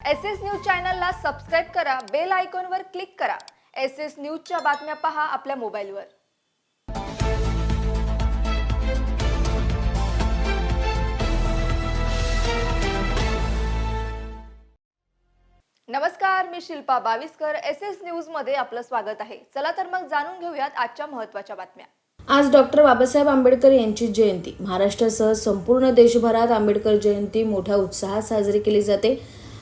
S S news चॅनलला subscribe करा bell आयकॉनवर क्लिक करा. एस एस न्यूजच्या बातम्या पहा आपल्या मोबाईलवर. नमस्कार मी शिल्पा बावीसकर. एस एस न्यूजमध्ये आपलं स्वागत आहे. चला तर मग जाणून घेऊयात आजच्या महत्त्वाच्या बातम्या. आज डॉक्टर बाबासाहेब आंबेडकर यांची जयंती. महाराष्ट्रासह संपूर्ण देशभरात आंबेडकर जयंती मोठ्या उत्साहात साजरी केली जाते.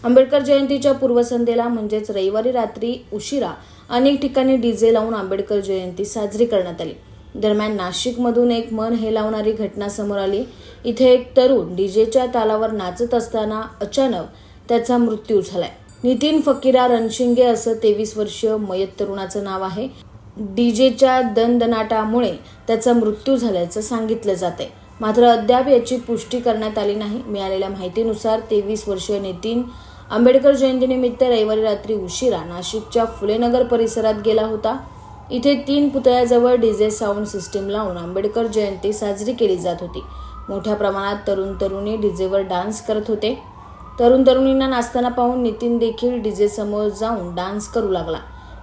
आंबेडकर जयंतीच्या पूर्वसंध्येला म्हणजेच रविवारी रात्री उशिरा अनेक ठिकाणी डीजे लावून आंबेडकर जयंती साजरी करण्यात आली. दरम्यान नाशिकमधून एक मन हेलावणारी घटना समोर आली. इथे एक तरुण डीजेच्या तालावर नाचत असताना अचानक त्याचा मृत्यू झालाय. नितीन फकीरा रणशिंगे असं तेवीस वर्षीय मयत तरुणाचं नाव आहे. डीजेच्या दणदणाटामुळे त्याचा मृत्यू झाल्याचं सांगितलं जाते मात्र अद्याप याची पुष्टी करण्यात आली नाही. मिळालेल्या माहितीनुसार तेवीस वर्षीय नितीन आंबेडकर जयंतीनिमित्त रविवारी रात्री उशिरा नाशिकच्या फुलेनगर परिसरात गेला होता. इथे तीन पुतळ्याजवळ डीजे साऊंड सिस्टीम लावून आंबेडकर जयंती साजरी केली जात होती. मोठ्या प्रमाणात तरुण तरुणी डीजेवर डान्स करत होते. तरुण तरुणींना नाचताना पाहून नितीन देखील डीजे समोर जाऊन डान्स करू लागला.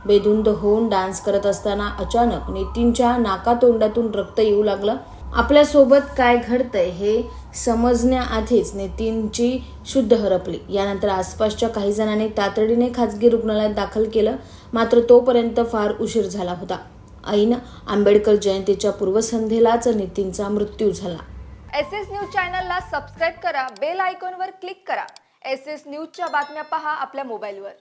बेधुंद होऊन डान्स करत असताना अचानक नितीनच्या नाकातोंडातून रक्त येऊ लागलं. आपल्यासोबत काय घडतंय हे समजण्याआधीच नितीनची शुद्ध हरपली. यानंतर आसपासच्या काही जणांनी तातडीने खाजगी रुग्णालयात दाखल केलं मात्र तोपर्यंत फार उशीर झाला होता. ऐन आंबेडकर जयंतीच्या पूर्वसंध्येलाच नितीनचा मृत्यू झाला. एस एस न्यूज चॅनलला सबस्क्राईब करा बेल आयकॉनवर क्लिक करा. एस एस न्यूजच्या बातम्या पहा आपल्या मोबाईलवर.